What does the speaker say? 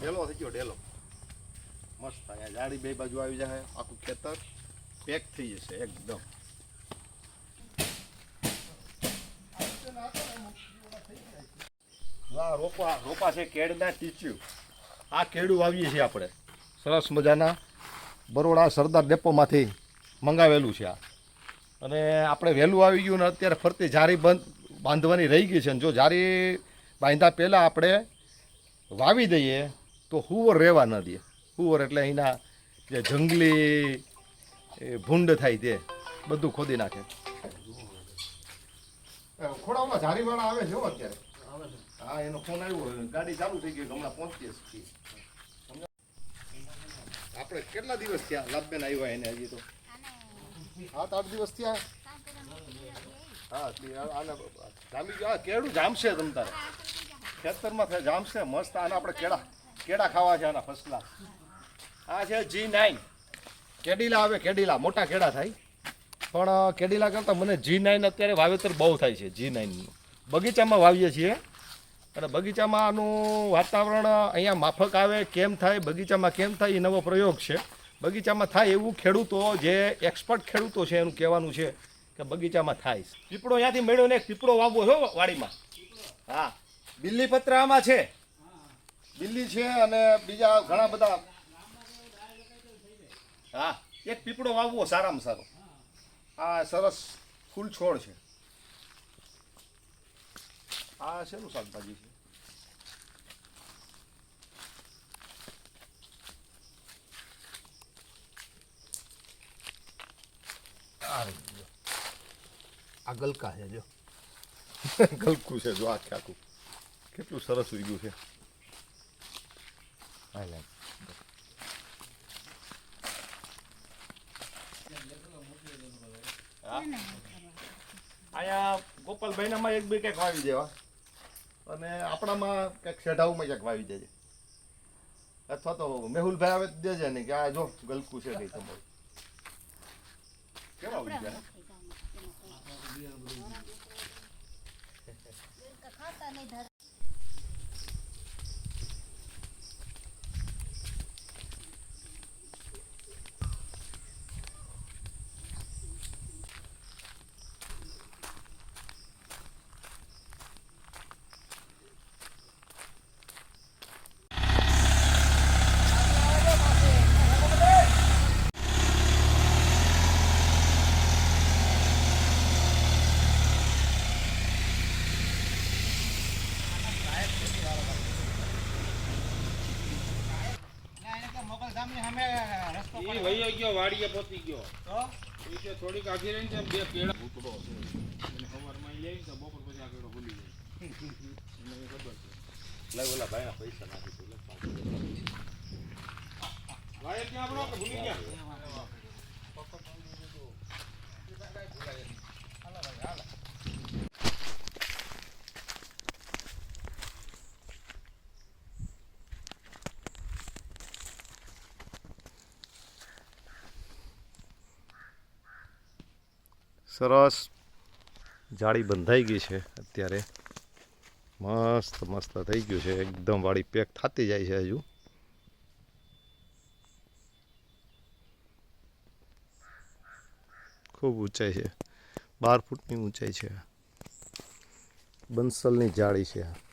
ઢેલો થઈ ગયો ઢેલો. મસ્ત, અહીંયા જાડી બે બાજુ આવી જાય, આખું ખેતર પેક થઈ જશે એકદમ. આ રોપા રોપા છે કેળના ટીચ્યુ આ કેળું વાવીએ છીએ આપણે. સરસ મજાના બરોડા સરદાર ડેપોમાંથી મંગાવેલું છે આ. અને આપણે વહેલું આવી ગયું ને અત્યારે ફરતી જારી બંધ, બાંધવાની રહી ગઈ છે. ને જો જારી બાંધ્યા પહેલાં આપણે વાવી દઈએ તો હુવર રહેવા ન દે. હુવર એટલે અહીંના જે જંગલી એ ભૂંડ થાય તે બધું ખોદી નાખે. ખોડામાં જારીવાળા આવે છે અત્યારે. હા એનો ફોન આવ્યો ગાડી ચાલુ થઈ ગઈ હમણાં પહોંચીએ છીએ. આપણે કેટલા દિવસ થયા લાભબેન આવ્યા એને હજી તો? સાત આઠ દિવસ થયા? હા જામી કેળું જામશે તમ તારે. ખેતરમાં થાય જામશે મસ્ત. આને આપણે કેળા કેળા ખાવા છે આના ફર્સ્ટ ક્લાસ આ છે જી નાઇન કેડીલા આવે, કેડીલા. મોટા કેળા થાય. પણ કેડીલા કરતાં મને જી નાઇન અત્યારે વાવેતર બહુ થાય છે જી નાઇનનું બગીચામાં વાવીએ છીએ. અને બગીચામાં આનું વાતાવરણ અહીંયા માફક આવે, કેમ થાય, બગીચામાં કેમ થાય, એ નવો પ્રયોગ છે. બગીચામાં થાય એવું ખેડૂતો જે એક્સપર્ટ ખેડૂતો છે, એનું કહેવાનું છે કે બગીચામાં થાય પીપળો ત્યાંથી મેળ્યો ને પીપળો વાવવો છો વાડીમાં. હા. બિલ્લી પત્ર છે. બિલ્લી છે અને બીજા ઘણા બધા. હા એક પીપળો વાવવો સારામાં સારો. આ સરસ ફૂલ છોડ છે. આ શેનું શાકભાજી છે. આ ગલકા છે જો. ગલકું છે જો આખે આખું કેટલું સરસ ઉગ્યું છે. હા? લે. અહીંયા ગોપાલભાઈનામાં એક બે ક્યાંક વાવી દેવા. અને આપણામાં કંઈક શેઢાઉમાં ક્યાંક વાવી દેજે. અથવા તો મેહુલભાઈ આવે દેજે ને કે આ જો ગલકુ છે નહીં તમારું. કેવા આવી ગયા? ઈ વહી ગયો વાડીએ પહોંચી ગયો. ઈ કે થોડીક આગી રહીને છે, બે કેળા ભૂતળો છે. એને સવારમાં લઈ તો બપોર પછી આ ભૂલી જાય. એને ખબર છે. લઈ ઓલા ભાઈના પૈસા નાખી દઉં, લે. વાયર ક્યાં આપણો ભૂલી ગયા? સરસ. જાળી બંધાઈ ગઈ છે અત્યારે. મસ્ત મસ્ત થઈ ગયું છે. એકદમ વાળી પેક થતી જાય છે હજુ. ખૂબ ઊંચાઈ છે. બાર ફૂટની ઊંચાઈ છે. બંસલની જાળી છે.